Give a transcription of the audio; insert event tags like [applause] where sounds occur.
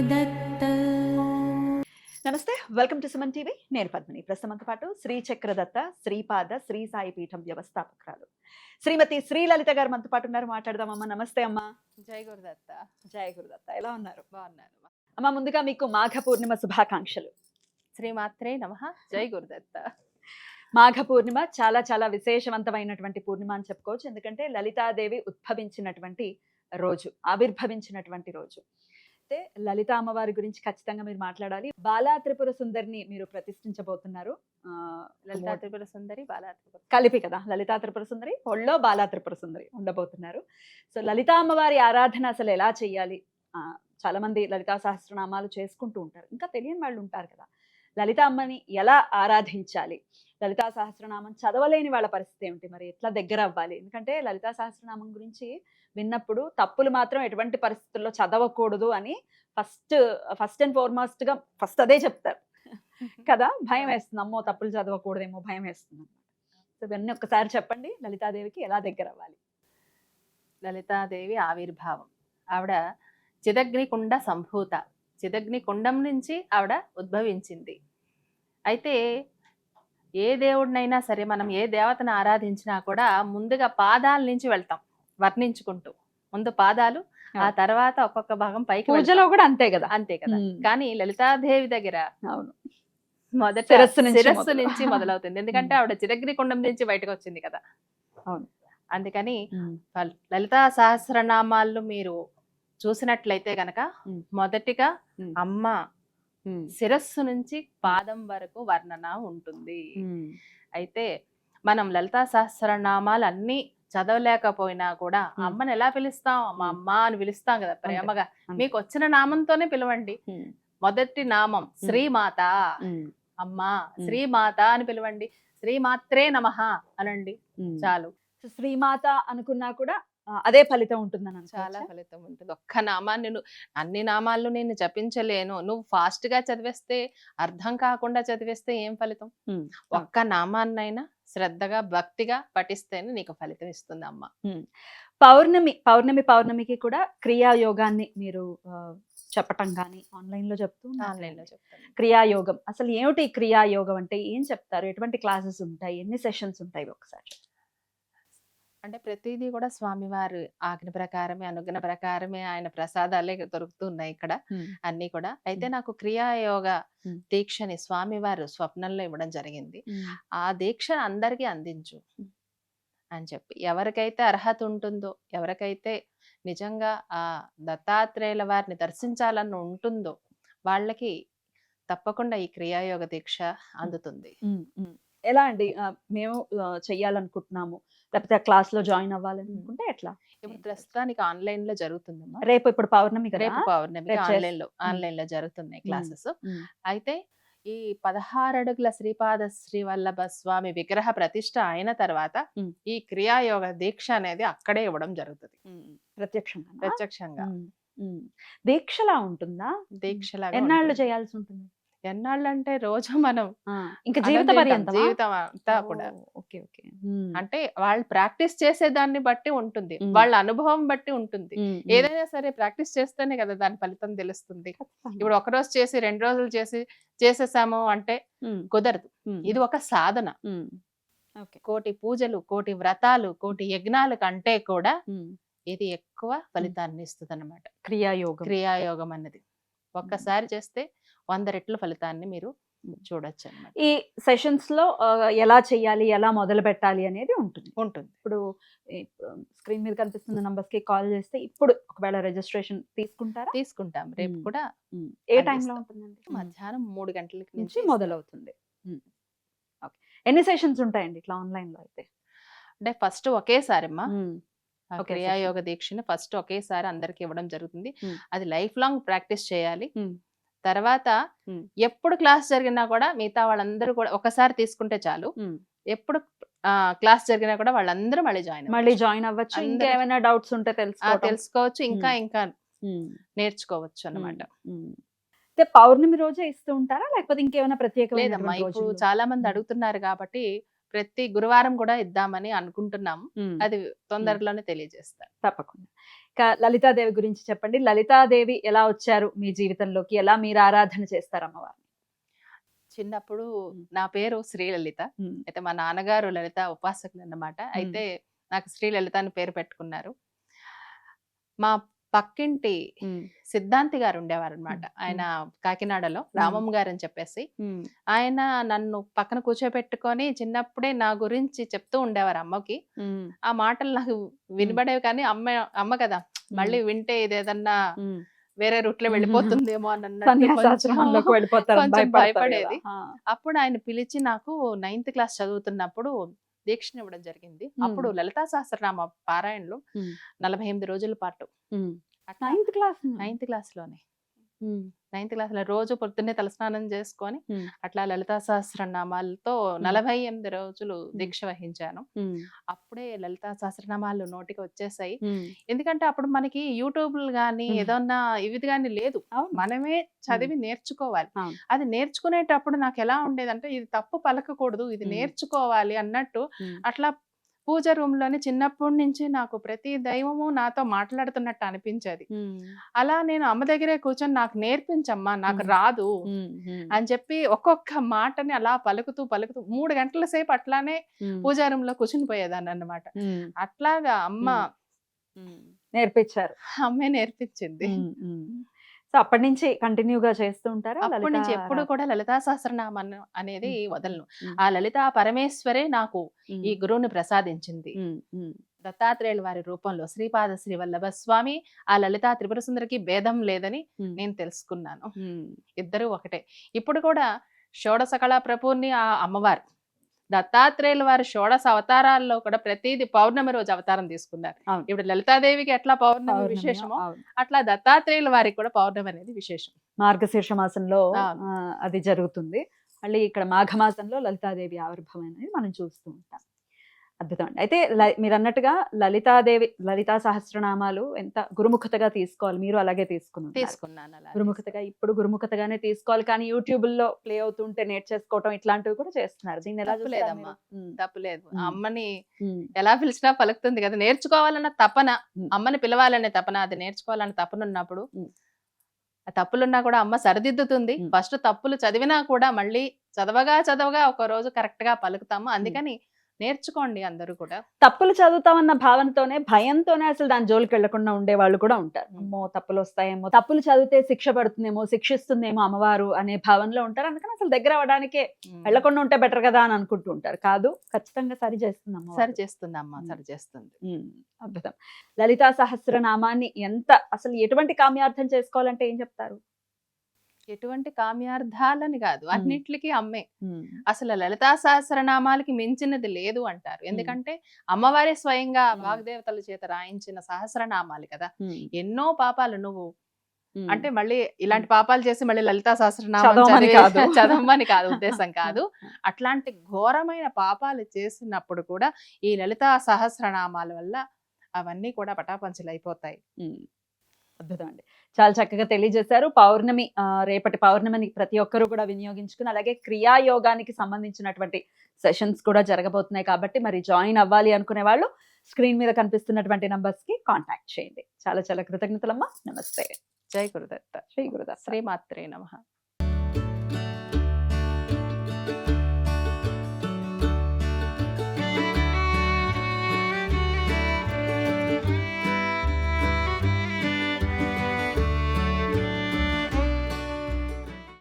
దత్త నమస్తే welcome to Suman TV. నేను పద్మిని. ప్రస్తుతంతో పాటు శ్రీ చక్రదత్త శ్రీపాద శ్రీ సాయి పీఠం వ్యవస్థాపకురాలు. శ్రీమతి శ్రీ లలిత గారు మనతో పాటు ఉన్నారు. మాట్లాడదామమ్మా నమస్తే అమ్మా. జై గురుదత్త. జై గురుదత్త. ఎలా ఉన్నారు? బాగున్నారు అమ్మ. ముందుగా మీకు మాఘ పూర్ణిమ శుభాకాంక్షలు. శ్రీమాత్రే నమ. జై [laughs] గురుదత్త. మాఘ పూర్ణిమ చాలా చాలా విశేషవంతమైనటువంటి పూర్ణిమ అని చెప్పుకోవచ్చు. ఎందుకంటే లలితాదేవి ఉద్భవించినటువంటి రోజు ఆవిర్భవించినటువంటి రోజు. అయితే లలిత అమ్మవారి గురించి ఖచ్చితంగా మీరు మాట్లాడాలి. బాలా త్రిపుర సుందరిని మీరు ప్రతిష్ఠించబోతున్నారు. లలితా త్రిపుర సుందరి బాలా త్రిపుర కలిపి కదా లలితా త్రిపుర సుందరి ఒళ్ళో బాలా త్రిపుర సుందరి ఉండబోతున్నారు. సో లలితా అమ్మవారి ఆరాధన అసలు ఎలా చేయాలి? చాలా మంది లలితా సహస్రనామాలు చేసుకుంటూ ఉంటారు. ఇంకా తెలియని వాళ్ళు ఉంటారు కదా. లలిత అమ్మని ఎలా ఆరాధించాలి? లలితా సహస్రనామం చదవలేని వాళ్ళ పరిస్థితి ఏమిటి? మరి ఎట్లా దగ్గర అవ్వాలి? ఎందుకంటే లలితా సహస్రనామం గురించి విన్నప్పుడు తప్పులు మాత్రం ఎటువంటి పరిస్థితుల్లో చదవకూడదు అని ఫస్ట్ ఫస్ట్ అండ్ ఫార్మోస్ట్గా ఫస్ట్ అదే చెప్తారు. [laughs] కదా? భయం వేస్తుంది. అమ్మో తప్పులు చదవకూడదేమో భయం వేస్తుంది సో ఇవన్నీ ఒక్కసారి చెప్పండి. లలితాదేవికి ఎలా దగ్గర అవ్వాలి? లలితాదేవి ఆవిర్భావం. ఆవిడ చిదగ్నికుండ సంభూత. చిదగ్ని కుండం నుంచి ఆవిడ ఉద్భవించింది అయితే ఏ దేవుడినైనా సరే మనం ఏ దేవతను ఆరాధించినా కూడా ముందుగా పాదాల నుంచి వెళ్తాం వర్ణించుకుంటూ ముందు పాదాలు ఆ. తర్వాత ఒక్కొక్క భాగం పైకి పూజలో. కూడా అంతే కదా అంతే కదా. కానీ లలితాదేవి దగ్గర అవును మొదట శిరస్సు నుంచి మొదలవుతుంది ఎందుకంటే. ఆవిడ చిరగ్ని కుండం నుంచి బయటకు వచ్చింది కదా అవును. అందుకని లలితా సహస్రనామాలు మీరు చూసినట్లయితే గనక. మొదటిగా. అమ్మ శిరస్సు నుంచి పాదం వరకు వర్ణన ఉంటుంది. అయితే మనం లలితా సహస్రనామాలు అన్ని చదవలేకపోయినా కూడా. అమ్మని ఎలా పిలుస్తాం? మా. అమ్మ అని పిలుస్తాం కదా ప్రేమగా. మీకు వచ్చిన నామంతోనే పిలవండి. మొదటి నామం శ్రీమాత. అమ్మా శ్రీమాత అని పిలవండి. శ్రీమాత్రే నమః అనండి. చాలు. శ్రీమాత అనుకున్నా కూడా అదే ఫలితం ఉంటుందని చాలా? ఫలితం ఉంటుంది. ఒక్క నామాన్ని నువ్వు అన్ని నామాలు నేను జపించలేను. నువ్వు ఫాస్ట్గా చదివేస్తే అర్థం కాకుండా చదివేస్తే ఏం ఫలితం. ఒక్క నామాన్నైనా శ్రద్ధగా భక్తిగా పఠిస్తేనే నీకు ఫలితం ఇస్తుంది అమ్మ. పౌర్ణమి పౌర్ణమి పౌర్ణమికి కూడా క్రియా యోగాన్ని మీరు చెప్పటం కానీ ఆన్లైన్లో చెప్తూ ఉన్నారు ఆన్లైన్లో కదండి. చెప్తాను. క్రియాయోగం అసలు ఏమిటి క్రియాయోగం అంటే? ఏం చెప్తారు? ఎటువంటి క్లాసెస్ ఉంటాయి? ఎన్ని సెషన్స్ ఉంటాయి? ఒకసారి అంటే ప్రతిదీ కూడా స్వామివారు ఆజ్ఞ ప్రకారమే అనుగ్రహ ప్రకారమే ఆయన ప్రసాదాలే దొరుకుతున్నాయి ఇక్కడ అన్ని కూడా. అయితే నాకు క్రియాయోగ. దీక్షని స్వామివారు స్వప్నంలో ఇవ్వడం జరిగింది. ఆ దీక్ష అందరికీ అందించు. అని చెప్పి. ఎవరికైతే అర్హత ఉంటుందో ఎవరికైతే నిజంగా ఆ దత్తాత్రేయుల వారిని దర్శించాలని ఉంటుందో వాళ్ళకి తప్పకుండా ఈ క్రియాయోగ దీక్ష అందుతుంది. ఎలా అండి? ఆ, మేము ఆ, చెయ్యాలనుకుంటున్నాము. లేకపోతే క్లాస్లో జాయిన్ అవ్వాలని అనుకుంటే ఎట్లా? ఇప్పుడు ప్రస్తుతానికి ఆన్లైన్లో జరుగుతుందమ్మా. రేపు ఇప్పుడు పౌర్ణమి రేపు పౌర్ణమి ఆన్లైన్లో ఆన్లైన్లో జరుగుతున్నాయి. క్లాసెస్. అయితే ఈ పదహారు అడుగుల శ్రీపాద శ్రీవల్లభ స్వామి విగ్రహ ప్రతిష్ట అయిన తర్వాత. ఈ క్రియాయోగ దీక్ష అనేది అక్కడే ఇవ్వడం జరుగుతుంది. ప్రత్యక్షంగా. ప్రత్యక్షంగా దీక్షలా ఉంటుందా? దీక్షలాగా ఎన్నాళ్ళు. చేయాల్సి ఉంటుంది? ఎన్నాళ్ళు అంటే రోజు మనం ఇంకా జీవిత? జీవితం అంతా కూడా. Okay okay. అంటే వాళ్ళు ప్రాక్టీస్ చేసే దాన్ని బట్టి ఉంటుంది. వాళ్ళ అనుభవం బట్టి ఉంటుంది. ఏదైనా సరే ప్రాక్టీస్ చేస్తేనే కదా దాని ఫలితం తెలుస్తుంది. ఇప్పుడు ఒక రోజు చేసి రెండు రోజులు చేసి చేసేసాము అంటే కుదరదు. ఇది ఒక సాధన. కోటి పూజలు కోటి వ్రతాలు కోటి యజ్ఞాలు కంటే కూడా ఇది ఎక్కువ ఫలితాన్ని ఇస్తుంది అనమాట క్రియాయోగం. క్రియాయోగం అన్నది. ఒక్కసారి చేస్తే వంద రెట్ల ఫలితాన్ని మీరు చూడొచ్చు ఈ సెషన్స్లో ఎలా చేయాలి ఎలా మొదలు పెట్టాలి అనేది ఉంటుంది. ఉంటుంది. ఇప్పుడు స్క్రీన్ మీద కనిపిస్తున్న నంబర్స్కి కాల్ చేస్తే ఇప్పుడు ఒకవేళ రిజిస్ట్రేషన్ తీసుకుంటారా? తీసుకుంటాం. రేపు. కూడా ఏ. టైంలో ఉంటుందండి? మధ్యాహ్నం మూడు గంటలకి నుంచి మొదలవుతుంది. ఓకే. ఎన్ని సెషన్స్ ఉంటాయండి ఇట్లా ఆన్లైన్లో అయితే? అంటే ఫస్ట్ ఒకేసారి అమ్మా క్రియాయోగ దీక్షని ఫస్ట్ ఒకేసారి అందరికి ఇవ్వడం జరుగుతుంది. అది లైఫ్ లాంగ్ ప్రాక్టీస్ చేయాలి. తర్వాత. ఎప్పుడు క్లాస్ జరిగినా కూడా మిగతా వాళ్ళందరూ కూడా ఒకసారి తీసుకుంటే చాలు. ఎప్పుడు క్లాస్ జరిగినా కూడా వాళ్ళందరూ మళ్ళీ జాయిన్ మళ్ళీ జాయిన్ అవ్వచ్చు. ఇంకా ఏమైనా డౌట్స్ ఉంటే తెలుసుకోవడం తెలుసుకోవచ్చు. ఇంకా. ఇంకా నేర్చుకోవచ్చు. అయితే పౌర్ణమి రోజే ఇస్తూ ఉంటారా? లేకపోతే ఇంకేమైనా ప్రత్యేకమైన లేదమ్మా. ఇప్పుడు చాలా మంది. అడుగుతున్నారు కాబట్టి ప్రతి గురువారం కూడా ఇద్దామని అనుకుంటున్నాము అది తొందరలోనే తెలియజేస్తాను. తప్పకుండా. లలితాదేవి గురించి చెప్పండి. లలితాదేవి ఎలా వచ్చారు మీ జీవితంలోకి? ఎలా మీరు ఆరాధన చేస్తారు అమ్మవారు చిన్నప్పుడు. నా పేరు శ్రీలలిత. అయితే మా నాన్నగారు లలిత ఉపాసకులు అన్నమాట అయితే నాకు శ్రీలలిత అని పేరు పెట్టుకున్నారు. మా పక్కింటి సిద్ధాంతి గారు ఉండేవారు అనమాట ఆయన కాకినాడలో రామం గారు అని చెప్పేసి. ఆయన నన్ను పక్కన కూర్చోబెట్టుకొని చిన్నప్పుడే నా గురించి చెప్తూ ఉండేవారు అమ్మకి. ఆ మాటలు నాకు వినబడేవి కానీ అమ్మ అమ్మ కదా మళ్ళీ వింటే ఇదేదన్నా వేరే రూట్లో వెళ్ళిపోతుందేమో అని భయపడేది. అప్పుడు ఆయన పిలిచి నాకు నైన్త్ క్లాస్ చదువుతున్నప్పుడు దీక్షను ఇవ్వడం జరిగింది. అప్పుడు లలితా సహస్రనామ పారాయణలు. నలభై ఎనిమిది రోజుల పాటు నైన్త్ క్లాస్ నైన్త్ క్లాస్లోనే నైన్త్ క్లాస్లో రోజు పొద్దున్నే తలస్నానం చేసుకొని. అట్లా లలితా సహస్రనామాలతో నలభై ఎనిమిది రోజులు దీక్ష వహించాను అప్పుడే లలితా సహస్రనామాలు నోటికి వచ్చేసాయి ఎందుకంటే అప్పుడు మనకి యూట్యూబ్లు గానీ. ఏదన్నా ఇవి గానీ లేదు. మనమే చదివి నేర్చుకోవాలి. అది నేర్చుకునేటప్పుడు నాకు ఎలా ఉండేదంటే ఇది తప్పు పలకకూడదు ఇది. నేర్చుకోవాలి అన్నట్టు. అట్లా పూజ రూమ్లోని చిన్నప్పటి నుంచి నాకు ప్రతి దైవము నాతో మాట్లాడుతున్నట్టు అనిపించేది. అలా నేను అమ్మ దగ్గరే కూర్చొని నాకు నేర్పించమ్మా నాకు. రాదు అని చెప్పి ఒక్కొక్క మాటని అలా పలుకుతూ పలుకుతూ మూడు గంటల సేపు అట్లానే పూజా రూమ్లో కూర్చుని పోయేదాన్ని అన్నమాట అట్లాగా అమ్మ నేర్పించారు. అమ్మే నేర్పించింది. సో అప్పటి నుంచి కంటిన్యూగా చేస్తూ ఉంటారా? అప్పటి నుంచి ఎప్పుడు కూడా లలితా సహస్రనామం అనేది. వదలను. ఆ లలితా పరమేశ్వరే నాకు. ఈ గురువుని ప్రసాదించింది. దత్తాత్రేయుల వారి రూపంలో శ్రీపాద శ్రీ వల్లభ స్వామి ఆ లలితా త్రిపుర సుందరికి భేదం లేదని నేను తెలుసుకున్నాను. ఇద్దరు ఒకటే. ఇప్పుడు కూడా షోడశ కళా ప్రభుని ఆ అమ్మవారు దత్తాత్రేయుల వారి షోడశ అవతారాల్లో కూడా ప్రతిది పౌర్ణమి రోజు అవతారం తీసుకున్నారు. ఇప్పుడు లలితాదేవికి ఎట్లా పౌర్ణమి విశేషమో. అట్లా దత్తాత్రేయుల వారికి కూడా పౌర్ణమి అనేది విశేషం మార్గశీర్ష మాసంలో అది జరుగుతుంది మళ్ళీ ఇక్కడ మాఘమాసంలో లలితాదేవి ఆవిర్భావం అనేది మనం చూస్తూ ఉంటాం అద్భుతం అండి. అయితే ల- మీరు అన్నట్టుగా లలితాదేవి లలితా సహస్రనామాలు ఎంత గురుముఖతగా తీసుకోవాలి మీరు అలాగే తీసుకున్నారు. తీసుకున్నాను అలా గురుముఖతగా ఇప్పుడు గురుముఖతగానే తీసుకోవాలి కానీ యూట్యూబ్లో ప్లే అవుతుంటే నేర్చేసుకోవటం ఇట్లాంటివి కూడా చేస్తున్నారు. దీన్ని ఎలా తప్పులేదు. మ్. అమ్మని ఎలా పిలిచినా పలుకుతుంది కదా. నేర్చుకోవాలన్న తపన. అమ్మని పిలవాలనే తపన అది నేర్చుకోవాలన్న తపన ఉన్నప్పుడు తప్పులున్నా కూడా అమ్మ సరిదిద్దుతుంది. ఫస్ట్ తప్పులు చదివినా కూడా మళ్ళీ చదవగా చదవగా ఒక రోజు కరెక్ట్గా పలుకుతాము అందుకని నేర్చుకోండి అందరూ కూడా తప్పులు చదువుతామన్న భావనతోనే భయంతోనే అసలు దాని జోలికి వెళ్ళకుండా ఉండే వాళ్ళు కూడా ఉంటారు. అమ్మో తప్పులు వస్తాయేమో తప్పులు చదివితే శిక్ష పడుతుందేమో శిక్షిస్తుందేమో అమ్మవారు అనే భావనలో ఉంటారు అందుకని అసలు దగ్గర అవ్వడానికే. వెళ్ళకుండా ఉంటే బెటర్ కదా అని అనుకుంటూ ఉంటారు కాదు ఖచ్చితంగా సరి చేస్తుంది అమ్మవారు. సరి చేస్తుంది అమ్మ. సరి చేస్తుంది అద్భుతం లలితా సహస్రనామాన్ని ఎంత అసలు ఎటువంటి కామ్యార్థం చేసుకోవాలంటే ఏం చెప్తారు ఎటువంటి కామ్యార్థాలని కాదు. అన్నిట్లకి అమ్మే. అసలు లలితా సహస్రనామాలకి మించినది లేదు అంటారు. ఎందుకంటే అమ్మవారే స్వయంగా. వాగ్దేవతల చేత రాయించిన సహస్రనామాలు కదా. ఎన్నో పాపాలు నువ్వు. అంటే మళ్ళీ ఇలాంటి పాపాలు చేసి మళ్ళీ లలితా సహస్రనామం చదవమని చదివే- కాదు. [laughs] చదవమని కాదు ఉద్దేశం [laughs] కాదు. అట్లాంటి ఘోరమైన పాపాలు చేసినప్పుడు కూడా ఈ లలితా సహస్రనామాల వల్ల అవన్నీ కూడా పటాపంచలు అయిపోతాయి. అద్భుతం అండి. చాలా చక్కగా తెలియజేశారు. పౌర్ణమి రేపటి పౌర్ణమిని ప్రతి ఒక్కరూ కూడా వినియోగించుకుని అలాగే క్రియాయోగానికి సంబంధించినటువంటి సెషన్స్ కూడా జరగబోతున్నాయి కాబట్టి మరి జాయిన్ అవ్వాలి అనుకునే వాళ్ళు స్క్రీన్ మీద కనిపిస్తున్నటువంటి నంబర్స్కి కాంటాక్ట్ చేయండి. చాలా చాలా కృతజ్ఞతలమ్మా. నమస్తే. జై గురుదత్త. శ్రీ గురుదత్త. శ్రీమాత్రే నమ.